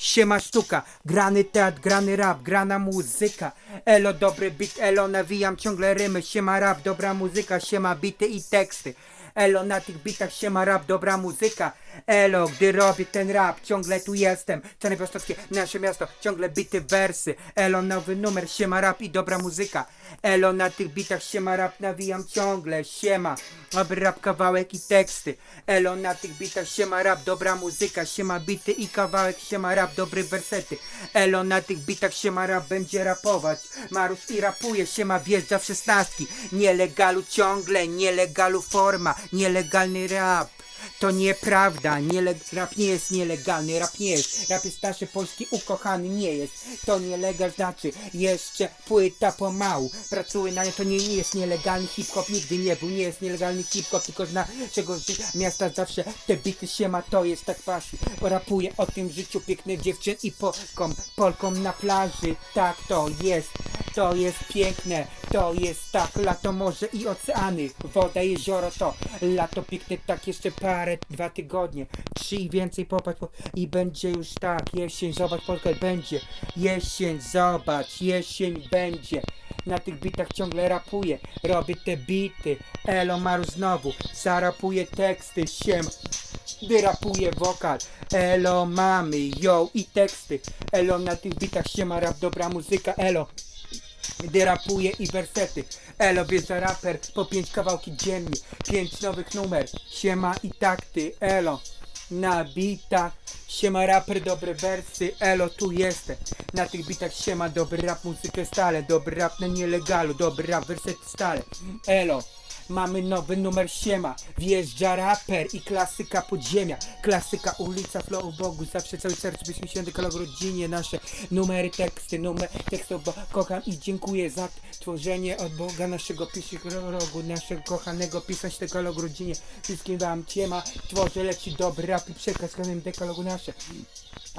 siema sztuka, grany teatr, grany rap, grana muzyka. Elo, dobry beat, elo, nawijam ciągle rymy, siema rap, dobra muzyka, siema bity i teksty. Elo, na tych bitach siema rap, dobra muzyka. Elo, gdy robię ten rap, ciągle tu jestem. Czarne Białostockie, nasze miasto, ciągle bity wersy. Elo, nowy numer, siema rap i dobra muzyka. Elo, na tych bitach siema rap, nawijam ciągle, siema. Dobry rap, kawałek i teksty. Elo, na tych bitach siema rap, dobra muzyka. Siema bity i kawałek, siema rap, dobre wersety. Elo, na tych bitach siema rap, będzie rapować. Marusz i rapuje, siema wjeżdża w szesnastki. Nielegalu ciągle, nielegalu forma, nielegalny rap. To nieprawda, Nieleg rap nie jest nielegalny, rap nie jest. Rap jest nasz polski ukochany, nie jest. To nielegal znaczy jeszcze płyta pomału. Pracuję na nie, to nie, nie jest nielegalny hip-hop, nigdy nie był, nie jest nielegalny hip-hop, tylko z naszego ży- miasta zawsze te bity się ma, to jest tak pasi. Rapuję o tym życiu pięknych dziewczyn i Polkom, Polkom na plaży, tak to jest. To jest piękne, to jest tak, lato, morze i oceany, woda, jezioro to, lato piękne, tak jeszcze parę, dwa tygodnie, trzy i więcej popatrz po, i będzie już tak, jesień, zobacz Polska, będzie, jesień, zobacz, jesień będzie, na tych bitach ciągle rapuję, robię te bity, Elo Maru znowu, zarapuję teksty, siem, wyrapuję wokal, Elo mamy, yo i teksty, Elo na tych bitach siema rap, dobra muzyka, Elo, gdy rapuje i wersety. Elo bierze raper po pięć kawałki dziennie, pięć nowych numer, siema i takty, elo. Na bitach, siema raper, dobre wersy, elo tu jestem. Na tych bitach siema dobry rap, muzykę stale, dobry rap na nielegalu, dobry rap, wersety stale, elo. Mamy nowy numer siema, wjeżdża raper i klasyka podziemia, klasyka ulica, flow Bogu, zawsze cały serce byśmy święty kolor rodzinie, nasze. Numery, teksty, numer tekstów, bo kocham i dziękuję za tworzenie od Boga naszego rogu, naszego kochanego pisać dekolog rodzinie, wszystkim wam ciema, tworzę lepszy dobry rap i przekaz każdym dekologu nasze.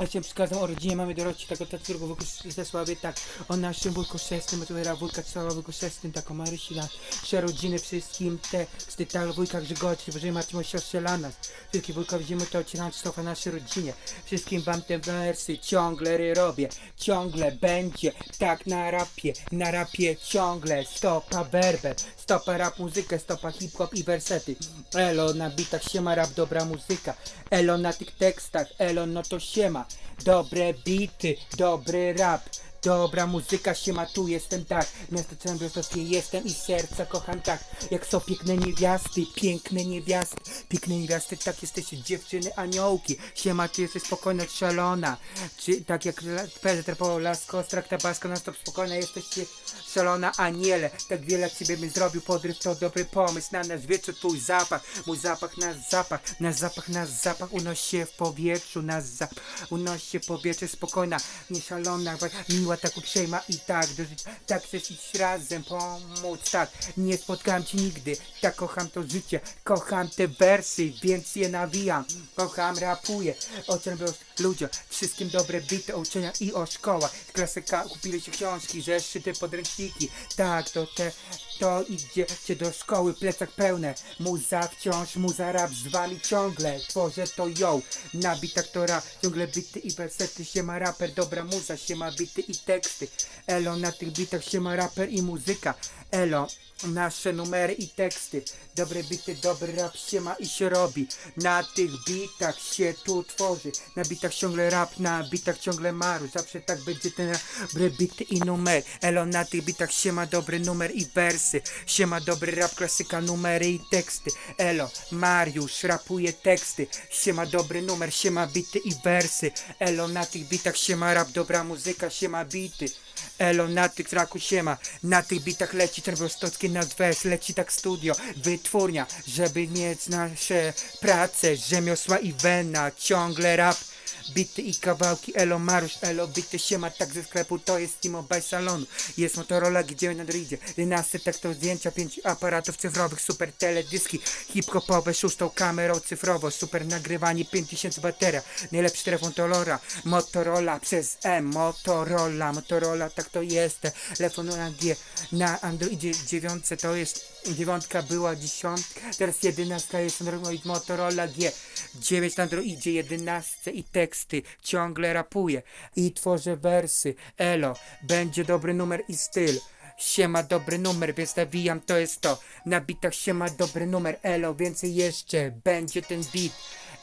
Się przekazał o rodzinie mamy Doroci, tak o Tacurgu, wujku Zesławie, tak. O naszym wujku Szestym, Matulera, wujka Czesława, wujku Szestym, tak o Marysi, nasze rodziny, wszystkim teksty, tak wujka Grzegorz, Boże Marcin, siostrze Lanas, wszystkim wujkowi Zimu, to Cieran, Krzysztofa, naszej rodzinie, wszystkim wam te wersy ciągle ry robię, ciągle będzie, tak na rapie, na rapie ciągle, stopa werber, stopa rap muzykę, stopa hip-hop i wersety, elo na bitach siema rap, dobra muzyka, elo na tych tekstach, elo no to siema, dobre bity, dobry rap, Dobra muzyka się ma, tu jestem tak. Miasto Czarnobiałostockie jestem i serca kocham tak. Jak są piękne niewiasty, piękne niewiasty. Piękne niewiasty, tak jesteście dziewczyny, aniołki. Siema, czy jesteś spokojna, szalona. Czy tak jak Pedro po Lasko, Strakta Basko, na stop spokojna jesteście szalona aniele Tak wiele ciebie bym zrobił, podryw to dobry pomysł Na nasz wieczór twój zapach, mój zapach, nasz zapach Nasz zapach, nasz zapach. Unosi się w powietrzu Nasz zapach unosi się w powietrze spokojna, nie szalona, miła, tak uprzejma i tak do życia, tak chcesz iść razem, pomóc, tak, nie spotkałem ci nigdy, tak kocham to życie, kocham te wersy, więc je nawijam, kocham, rapuję, o czym było ludzie, wszystkim dobre bity uczenia i o szkołach, klasyka, kupili się książki, zeszyty, podręczniki, tak, to te, to idziecie do szkoły, plecak pełne, muza wciąż, muza rap z wami ciągle, tworzę to ją, na bitach to rap, ciągle bity i wersety, się ma raper, dobra muza, się ma bity i teksty, elo, na tych bitach się ma raper i muzyka, elo, nasze numery i teksty, dobre bity, dobry rap się ma i się robi, na tych bitach się tu tworzy, na bitach ciągle rap, na bitach ciągle maru, zawsze tak będzie ten dobry bity i numer, elo, na tych bitach się ma dobry numer i wersy, się ma dobry rap, klasyka, numery i teksty, elo, Mariusz rapuje teksty, się ma dobry numer, się ma bity i wersy, elo, na tych bitach się ma rap, dobra muzyka, się ma bity, Elo, na tych traku siema, na tych bitach leci ten prostocki wers, leci tak studio, wytwórnia, żeby mieć nasze prace, rzemiosła i wena, ciągle rap, bity i kawałki, elo Marusz, elo bity siema, tak ze sklepu, to jest T-Mobile salonu, jest Motorola G9 na Androidzie, 11 tak to zdjęcia, 5 aparatów cyfrowych, super teledyski, hip-hopowe, szóstą kamerą cyfrowo, super nagrywanie, 5000 bateria, najlepszy telefon to Lora, Motorola przez M, Motorola, Motorola, tak to jest, telefon na G, na Androidzie 9 to jest, dziewiątka była dziesiątka, teraz jedenastka jest Android Motorola G, 9 na idzie 11 i teksty, ciągle rapuję i tworzę wersy, elo, będzie dobry numer i styl. Siema dobry numer, więc nawijam, to jest to. Na bitach siema dobry numer, elo, więcej jeszcze, będzie ten beat.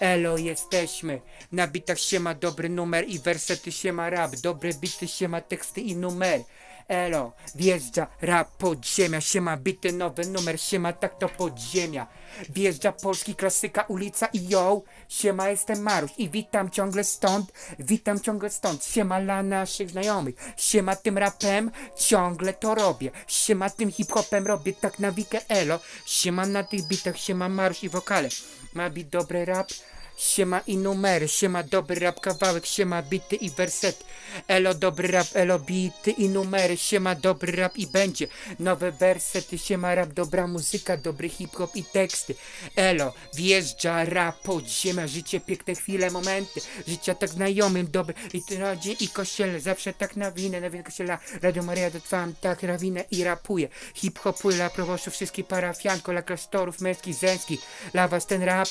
Elo, jesteśmy. Na bitach siema dobry numer i wersety siema rap. Dobre bity siema teksty i numer. Elo, wjeżdża rap podziemia, siema bity nowy numer, siema tak to podziemia. Wjeżdża polski klasyka ulica i yo, siema jestem Maruś i witam ciągle stąd, witam ciągle stąd, siema dla naszych znajomych, siema tym rapem, ciągle to robię, siema tym hip-hopem robię tak na wikę elo, siema na tych bitach, siema Maruś i wokale, ma bit dobry rap, Siema i numery, siema dobry rap kawałek, siema bity i werset. Elo dobry rap, elo bity i numery, siema dobry rap i będzie. Nowe wersety, siema rap, dobra muzyka, dobry hip-hop i teksty. Elo, wjeżdża rap, podziemia, życie, piękne chwile, momenty. Życia tak znajomym, dobry i ty i kościele, zawsze tak na winę, na winę kościela. Radio Maria dotrwam tak rawinę i rapuję. Hip-hopuję dla proboszczów wszystkich parafianko, dla klasztorów męskich, zenskich. Dla was ten rap.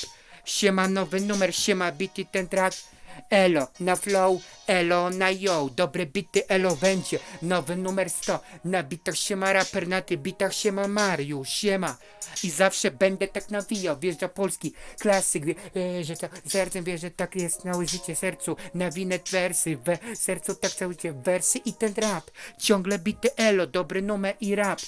Siema nowy numer, siema bity ten track Elo na flow, elo na yo. Dobre bity, elo będzie. Nowy numer 100 Na bitach siema raper, na tych bitach siema Mariusz. Siema. I zawsze będę tak nawijał Wjeżdża polski. Klasyk wie, e, Że to sercem wie, że tak jest na życie sercu. Nawinę wersy, we sercu tak całe Wersy i ten rap. Ciągle bity elo, dobry numer i rap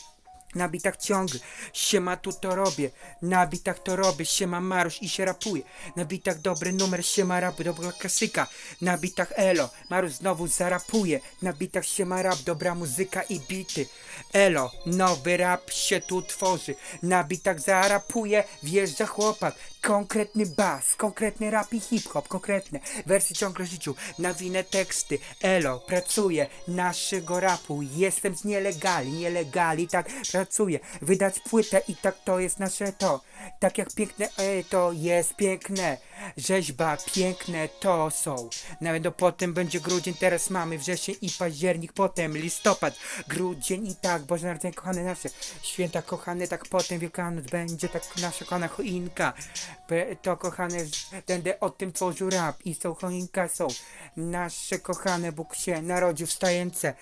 na bitach ciągle, siema tu to robię, na bitach to robię, siema Marusz i się rapuje, na bitach dobry numer, siema rap, dobra klasyka, na bitach elo, Marusz znowu zarapuje, na bitach siema rap, dobra muzyka i bity, elo, nowy rap się tu tworzy, na bitach zarapuje, wjeżdża chłopak, konkretny bas, konkretny rap i hip-hop, konkretne wersy ciągle życiu, nawinę teksty, elo, pracuję, naszego rapu, jestem z nielegali, nielegali, tak pracuję, wydać płytę i tak to jest nasze to, tak jak piękne e, to jest piękne, rzeźba piękne to są, nawet do potem będzie grudzień, teraz mamy wrzesień i październik, potem listopad, grudzień i tak, Boże Narodzenie kochane nasze, święta kochane, tak potem Wielkanoc będzie, tak nasza kochana choinka, to kochane, będę o tym tworzył rap i są choinka, są. Nasze kochane, Bóg się narodził wstające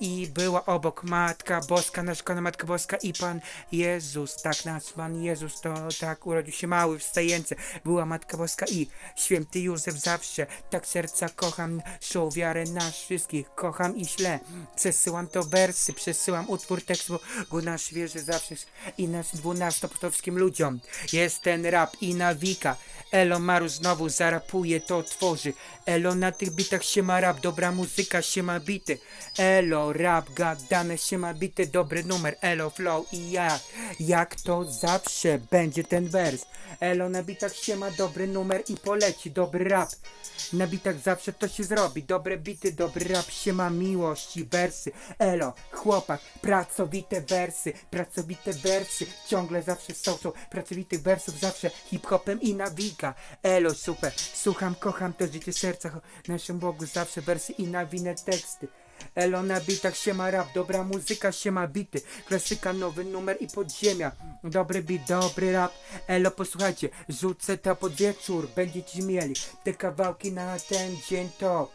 i była obok Matka Boska, nasza kochana Matka Boska i Pan Jezus, tak nasz Pan Jezus, to tak urodził się mały wstające, była Matka Boska i święty Józef zawsze, tak serca kocham, szą wiarę nasz wszystkich, kocham i ślę, przesyłam to wersy, przesyłam utwór tekst, bo nasz wierzy zawsze i nasz dwunastopotowskim ludziom, jest ten rap i nawika, Elo Maru znowu zarapuje, to tworzy. Elo na tych bitach się ma rap, dobra muzyka się ma bity. Elo rap gadane się ma bity, dobry numer. Elo flow i ja, jak to zawsze będzie ten wers. Elo na bitach się ma dobry numer i poleci dobry rap. Na bitach zawsze to się zrobi, dobre bity, dobry rap się ma miłość i wersy. Elo, chłopak, pracowite wersy, pracowite wersy, ciągle zawsze są, są pracowitych wersów, zawsze hip-hopem i nawika. Elo, super, słucham, kocham to życie serca, naszym Bogu zawsze wersy i nawinę teksty. Elo na bitach się ma rap, dobra muzyka się ma bity, klasyka, nowy numer i podziemia. Dobry beat, dobry rap. Elo, posłuchajcie, rzucę to pod wieczór, będziecie mieli te kawałki na ten dzień to.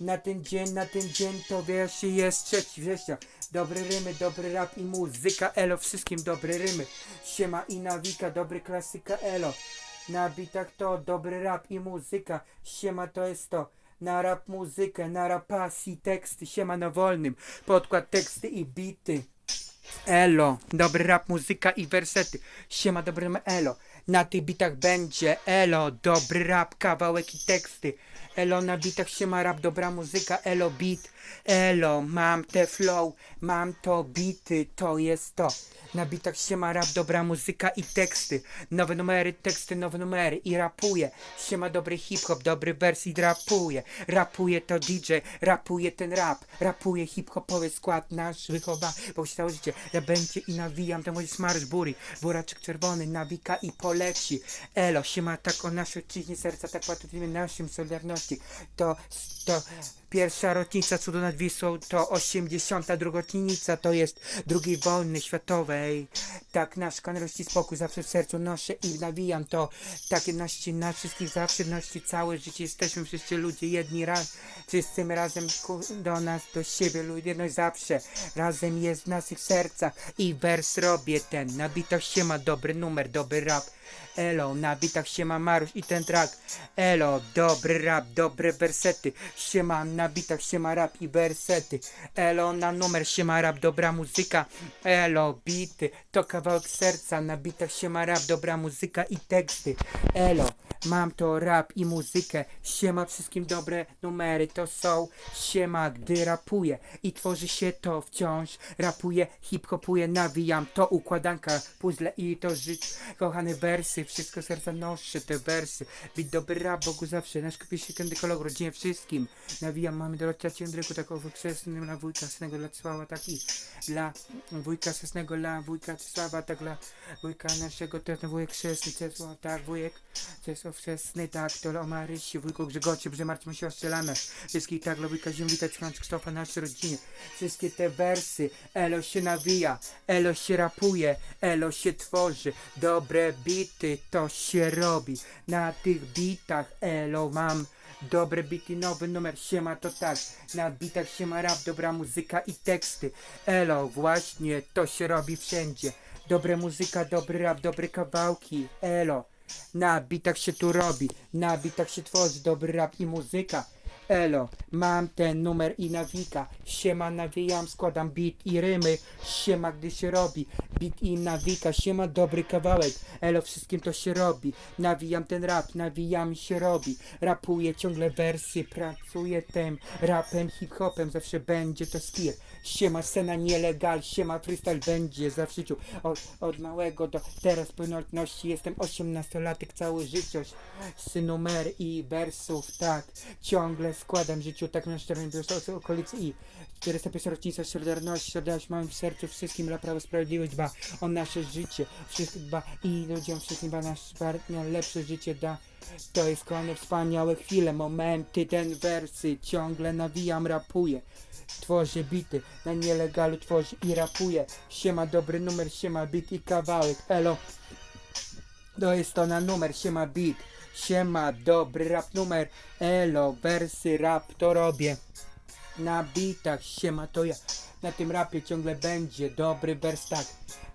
Na ten dzień, na ten dzień to wiesz, jest 3 września. Dobre rymy, dobry rap i muzyka, elo, wszystkim dobre rymy. Siema i nawika, dobry klasyka, elo. Na bitach to dobry rap i muzyka, siema to jest to. Na rap muzykę, na rap pasji, teksty, siema na wolnym. Podkład teksty i bity. Elo, dobry rap, muzyka i wersety. Siema, dobry rap, elo. Na tych bitach będzie elo, dobry rap, kawałek i teksty. Elo, na bitach siema rap, dobra muzyka, elo, beat. Elo, mam te flow, mam to bity, to jest to. Na bitach siema rap, dobra muzyka i teksty. Nowe numery, teksty, nowe numery i rapuję. Siema, dobry hip-hop, dobry wers i rapuję. Rapuje to DJ, rapuje ten rap. Rapuje hip-hopowy skład nasz wychowa, bo się życie. Ja będzie i nawijam, to mój smarsz buri. Buraczek czerwony, nawika i poleci. Elo, siema tak o naszej ojczyźnie serca, tak patrzymy naszym solidarności. To, to, Pierwsza rocznica cudu nad Wisłą to 82 rocznica, to jest II wojny światowej. Tak, nasz kan rości spokój zawsze w sercu noszę i nawijam to. Takie ności na wszystkich zawsze ności całe życie. Jesteśmy wszyscy ludzie jedni raz, wszyscy razem ku, do nas, do siebie, jedność zawsze. Razem jest w naszych sercach i wers robię ten. Na bitach się ma dobry numer, dobry rap. Elo, na bitach się ma Maruś i ten track. Elo, dobry rap, dobre wersety. Siema, na bitach się ma rap i wersety. Elo, na numer się ma rap, dobra muzyka. Elo, bity, to kawałek serca. Na bitach się ma rap, dobra muzyka i teksty. Elo, mam to rap i muzykę. Siema, wszystkim dobre numery to są. Siema, gdy rapuję i tworzy się to wciąż. Rapuję, hip-hopuję, nawijam to układanka, puzzle i to żyć. Kochane wersy, wszystko serca noszę te wersy. Być dobry rap, Bogu zawsze. Nasz kupię się kiedy kolor, rodzinie wszystkim. Nawijam, mamy do rocia Ciędryku, taką wykrzesnym dla wujka sesnego dla Sława, taki dla wujka sesnego, dla wujka tak dla wujka naszego, ten wujek chrzestny, Czesław, tak, wujek Czesław chrzestny, tak, to dla Marysi, wujku Grzegocie, że martwmy się ostrzelane. Wszystkich tak, dla wujka Ziem, witać Franz Krzysztofa, naszej rodzinie. Wszystkie te wersy, Elo się nawija, Elo się rapuje, Elo się tworzy, dobre bity, to się robi. Na tych bitach, Elo mam. Dobre bity, nowy numer, siema to tak. Na bitach się ma rap, dobra muzyka i teksty. Elo, właśnie, to się robi wszędzie. Dobre muzyka, dobry rap, dobre kawałki. Elo, na bitach się tu robi. Na bitach się tworzy dobry rap i muzyka Elo, mam ten numer i nawika. Siema nawijam, składam beat i rymy. Siema gdy się robi Beat i nawika, siema dobry kawałek. Elo, wszystkim to się robi. Nawijam ten rap, nawijam i się robi. Rapuję ciągle wersy, pracuję tym Rapem, hip-hopem, zawsze będzie to skill. Siema scena nielegal, siema freestyle będzie zawsze w życiu. Od, od małego do teraz pełnoletności Jestem 18-latek całe życie Z numer i wersów, tak. Ciągle składam życiu tak na szczerze do okolicy i 401 rocznica Solidarności, Solidarność mam w sercu wszystkim dla Prawa Sprawiedliwość dba o nasze życie, wszystkim dba i ludziom wszystkim dba nasz partner lepsze życie da. To jest kolejne wspaniałe chwile, momenty, ten wersy, ciągle nawijam, rapuję. Tworzę bity, na nielegalu tworzę i rapuję. Siema dobry numer, siema bit i kawałek, elo. To jest to na numer, siema beat, siema dobry rap numer, elo, wersy, rap to robię. Na bitach, siema to ja, na tym rapie ciągle będzie dobry wers tak.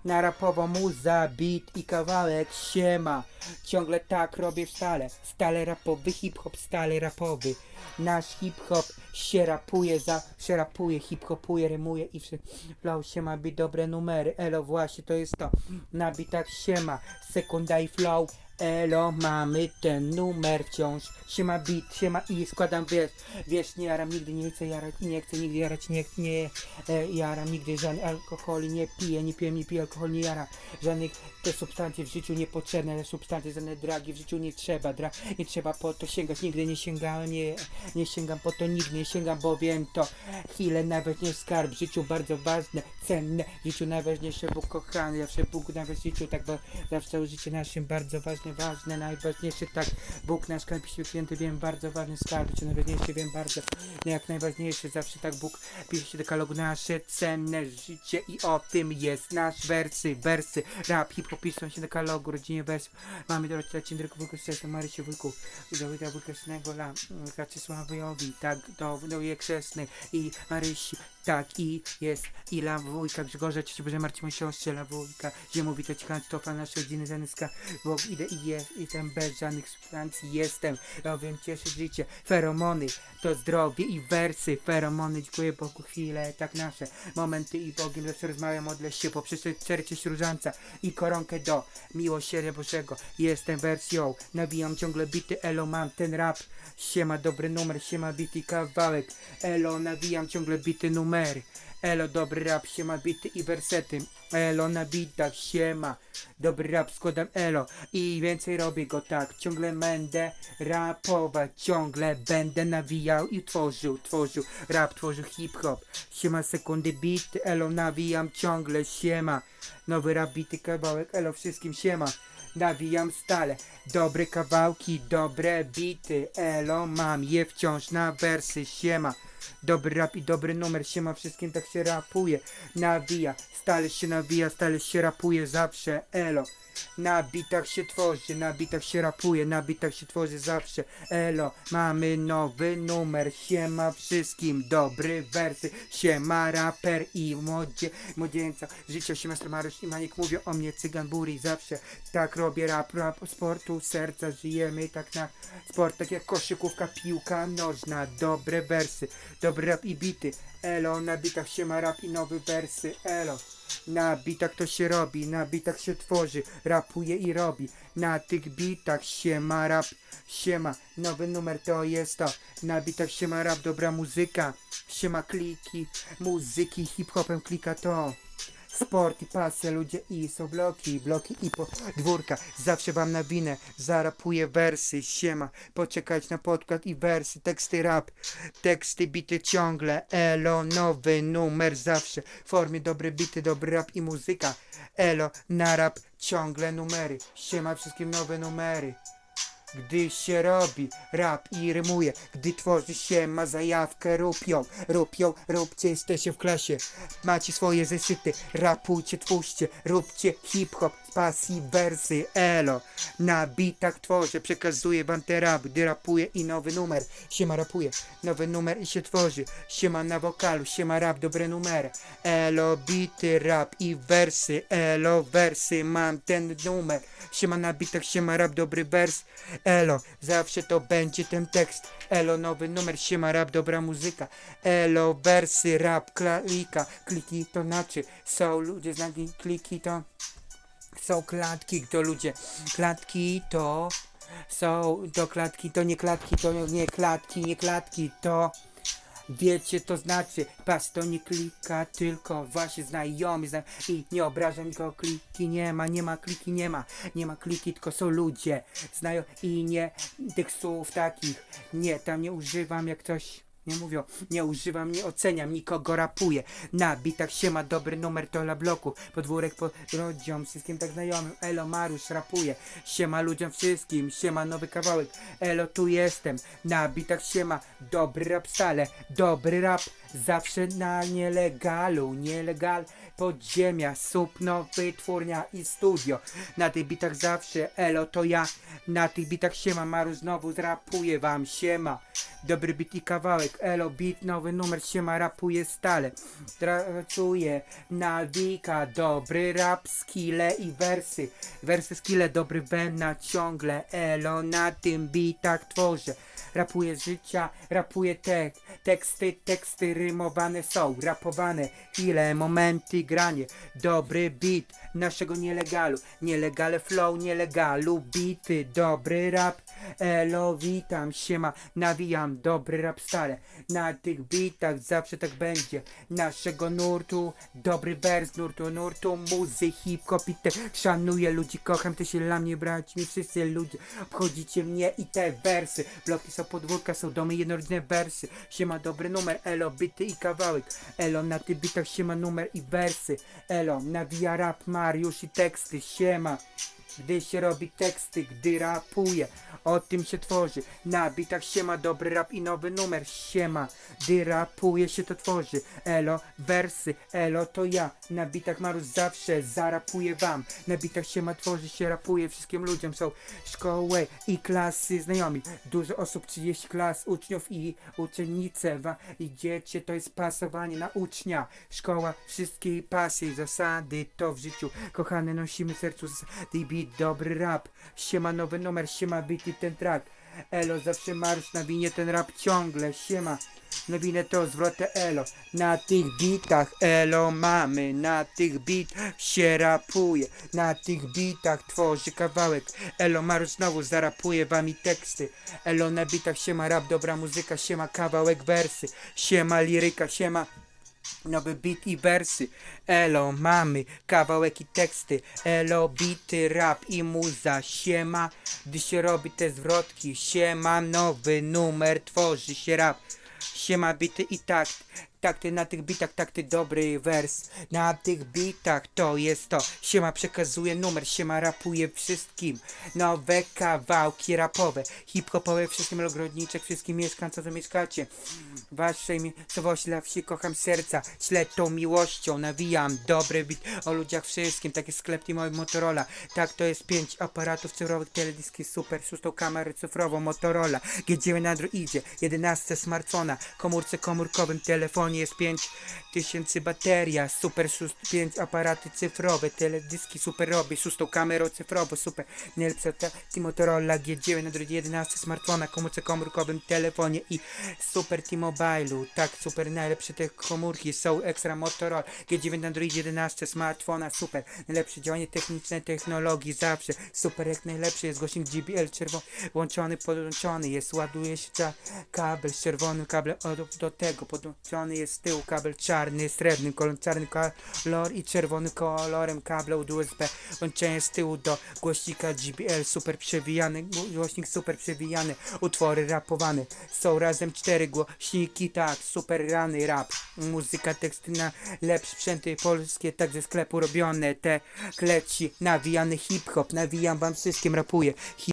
Na rapowo muza, beat i kawałek, siema, ciągle tak robię stale, stale rapowy hip-hop, stale rapowy. Nasz hip-hop się rapuje, zawsze rapuje, hip-hopuje, rymuje i wszy- flow siema, beat dobre numery, elo właśnie to jest to. Na bitach siema, sekunda i flow, Elo, mamy ten numer wciąż. Siema beat, siema i składam wiesz, wiesz, nie jaram nigdy, nie chcę jarać, nie chcę nigdy jarać, nie, nie e, jaram nigdy żadnych alkoholi, nie piję, nie piję, nie piję alkohol, nie jaram żadnych te substancje w życiu niepotrzebne, substancje, żadne dragi w życiu nie trzeba, dra, nie trzeba po to sięgać, nigdy nie sięgałem, nie, nie sięgam po to, nigdy nie sięgam, bo wiem to, chwile nawet nie skarb, w życiu bardzo ważne, cenne, w życiu najważniejsze Bóg kochany, zawsze Bóg nawet w życiu, tak bo zawsze życie naszym bardzo ważne, ważne, najważniejsze, tak, Bóg nasz skarb święty, wiem, bardzo ważny skarb, życie najważniejsze, wiem, bardzo, no jak najważniejsze, zawsze tak Bóg pisze się dekalogu nasze cenne życie i o tym jest nasz wersy, wersy, rap, hip hop się dekalogu, rodzinie wersów, mamy do rodzica Cindryku, wujku, Sesna, Marysi, wujku, do wujka wujkowskiego, la, Kacysławowi, tak, do, do i Marysi, tak, i jest, i la wujka Grzegorza, cioci Boże Marcin, siostrze, la wujka, ziemowi to ciekawe, to naszej rodziny Zenyska, bo idę i jest, tam bez żadnych substancji jestem, ja wiem, cieszę życie, feromony, to zdrowie i wersy, feromony, dziękuję Bogu, chwile, tak nasze, momenty i Bogiem, zawsze rozmawiam, modlę się, poprzez czercie różańca i koronkę do miłosierdzia Bożego, jestem wersją, nawijam ciągle bity, elo, mam ten rap, siema, dobry numer, siema, bity kawałek, elo, nawijam ciągle bity numery, Elo, dobry rap, siema, bity i wersety. Elo, na bitach, siema. Dobry rap, składam elo. I więcej robię go tak. Ciągle będę rapować, ciągle będę nawijał i tworzył, tworzył. Rap, tworzył hip-hop. Siema, sekundy, bity, elo, nawijam ciągle, siema. Nowy rap, bity kawałek, elo, wszystkim siema. Nawijam stale, dobre kawałki, dobre bity, elo, mam je wciąż na wersy, siema. Dobry rap i dobry numer, siema wszystkim tak się rapuje. Nawija, stale się nawija, stale się rapuje zawsze, elo. Na bitach się tworzy, na bitach się rapuje, na bitach się tworzy zawsze, elo. Mamy nowy numer, siema wszystkim, dobry wersy, siema raper i młodzie, młodzieńca. Życia siema Marusz i Manik mówią o mnie, cygan buri zawsze. Tak robię rap, rap sportu, serca, żyjemy tak na sport, tak jak koszykówka, piłka nożna, dobre wersy, dobry rap i bity, elo. Na bitach siema rap i nowe wersy, elo. Na bitach to się robi, na bitach się tworzy, rapuje i robi. Na tych bitach się ma rap, się ma nowy numer to jest to. Na bitach się ma rap, dobra muzyka, się ma kliki, muzyki, hip-hopem klika to. Sport i pasy, ludzie i są bloki, bloki i podwórka. Zawsze wam nawinę, zarapuję wersy, siema. Poczekać na podkład i wersy, teksty rap, teksty bity ciągle. Elo, nowy numer zawsze. W formie dobre bity, dobry rap i muzyka. Elo, na rap, ciągle numery. Siema wszystkim nowe numery. Gdy się robi rap i rymuje, gdy tworzy się ma zajawkę, rób ją, rób ją, róbcie, jesteście w klasie, macie swoje zeszyty, rapujcie, twórzcie, róbcie hip-hop pasji, wersy, elo, na bitach tworzę, przekazuję wam te rap, gdy rapuję i nowy numer, siema rapuje, nowy numer i się tworzy, siema na wokalu, siema rap, dobre numery, elo, bity, rap i wersy, elo, wersy, mam ten numer, siema na bitach, siema rap, dobry wers, Elo, zawsze to będzie ten tekst. Elo, nowy numer, siema, rap, dobra muzyka. Elo, wersy, rap, klika, kliki to znaczy. Są ludzie znani, kliki to... Są klatki, to ludzie. Klatki to... Są to klatki, to nie klatki, to nie klatki, nie klatki, to... Wiecie, to znaczy, pas to nie klika, tylko właśnie znajomi, zna i nie obrażam nikogo, kliki nie ma, nie ma kliki, nie ma, nie ma kliki, tylko są ludzie, znają i nie tych słów takich, nie, tam nie używam jak coś, nie mówią, nie używam, nie oceniam, nikogo rapuję, na bitach się ma dobry numer to dla bloku, podwórek pod rodziom, wszystkim tak znajomym, elo Marusz rapuje, siema ludziom wszystkim, siema nowy kawałek, elo tu jestem, na bitach się ma dobry rap stale, dobry rap, zawsze na nielegalu, nielegal, podziemia, supno, wytwórnia i studio, na tych bitach zawsze, elo to ja, na tych bitach siema, Marusz znowu zrapuje wam, siema, dobry bit i kawałek, elo beat, nowy numer, siema, rapuje stale, pracuję na wika, dobry rap, skille i wersy, wersy, skille, dobry wena ciągle, elo, na tym bitach tworzę, rapuję życia, rapuję tek, teksty, teksty rymowane są, rapowane, chwile, momenty, granie, dobry beat, naszego nielegalu, nielegale flow, nielegalu, bity, dobry rap, elo, witam, siema, nawijam, dobry rap stale, na tych bitach zawsze tak będzie, naszego nurtu, dobry wers, nurtu, nurtu, muzy, hip-hop i te, szanuję ludzi, kocham, ty się dla mnie brać, mi wszyscy ludzie, obchodzicie mnie i te wersy, bloki są podwórka, są domy, jednorodzinne wersy, siema, dobry numer, elo, bity i kawałek, elo, na tych bitach siema, numer i wersy, elo, nawija rap, Mariusz i teksty, siema, gdy się robi teksty, gdy rapuje, o tym się tworzy. Na bitach siema, dobry rap i nowy numer, siema. Gdy rapuje się to tworzy. Elo, wersy, elo to ja. Na bitach Marus zawsze zarapuję wam. Na bitach siema tworzy się, rapuje wszystkim ludziom. Są szkoły i klasy znajomi. Dużo osób, 30 klas, uczniów i uczennice. Wa idziecie, to jest pasowanie na ucznia. Szkoła, wszystkie pasy, zasady, to w życiu. Kochane, nosimy sercu zasady, beat, dobry rap. Siema, nowy numer, siema, i ten track. Elo, zawsze marsz na winie ten rap ciągle, siema. Nawinę to zwrotę elo. Na tych bitach elo mamy, na tych bitach się rapuje, na tych bitach tworzy kawałek. Elo Marusz znowu zarapuje wami teksty. Elo na bitach siema rap, dobra muzyka, siema kawałek wersy, siema liryka, siema Nowy beat i wersy, elo, mamy kawałek i teksty, elo, bity, rap i muza, siema, gdy się robi te zwrotki, siema, nowy numer, tworzy się rap, siema, bity i takt, Tak ty na tych bitach, tak ty dobry wers. Na tych bitach to jest to. Siema przekazuje numer, siema rapuje wszystkim. Nowe kawałki rapowe Hip-hopowe wszystkim ogrodniczek Wszystkim mieszkańcom co mieszkacie. Waszej miejscowości dla wsi kocham serca. Ślę tą miłością, nawijam dobry bit O ludziach wszystkim, taki sklep Teamowy Motorola. Tak to jest pięć aparatów cyfrowych Teledyski super, szóstą kamerę cyfrową Motorola. G9 na idzie? 11 smartfona Komórce komórkowym telefonie jest 5000 bateria Super, szóst, 5 aparaty cyfrowe Teledyski super robię, szóstą kamerą cyfrową Super, najlepsza ta Motorola G9 na 11 smartfona Komórce komórkowym telefonie i Super T-Mobile'u Tak, super, najlepsze te komórki są Extra Motorola G9 na 11 smartfona Super, najlepsze działanie techniczne technologii Zawsze, super, jak najlepszy jest głośnik GBL czerwony Łączony, podłączony jest, ładuje się kabel z czerwonym kablem do tego podłączony jest z tyłu kabel czarny, srebrny kolor, czarny kolor i czerwonym kolorem kabla od USB łączenie z tyłu do głośnika GBL super przewijany, głośnik super przewijany utwory rapowane. Są razem cztery głośniki, tak, super rany rap. Muzyka, teksty na lepsze sprzęty polskie, tak ze sklepu robione. Te kleci, nawijany hip-hop, nawijam wam wszystkim, rapuję. Hip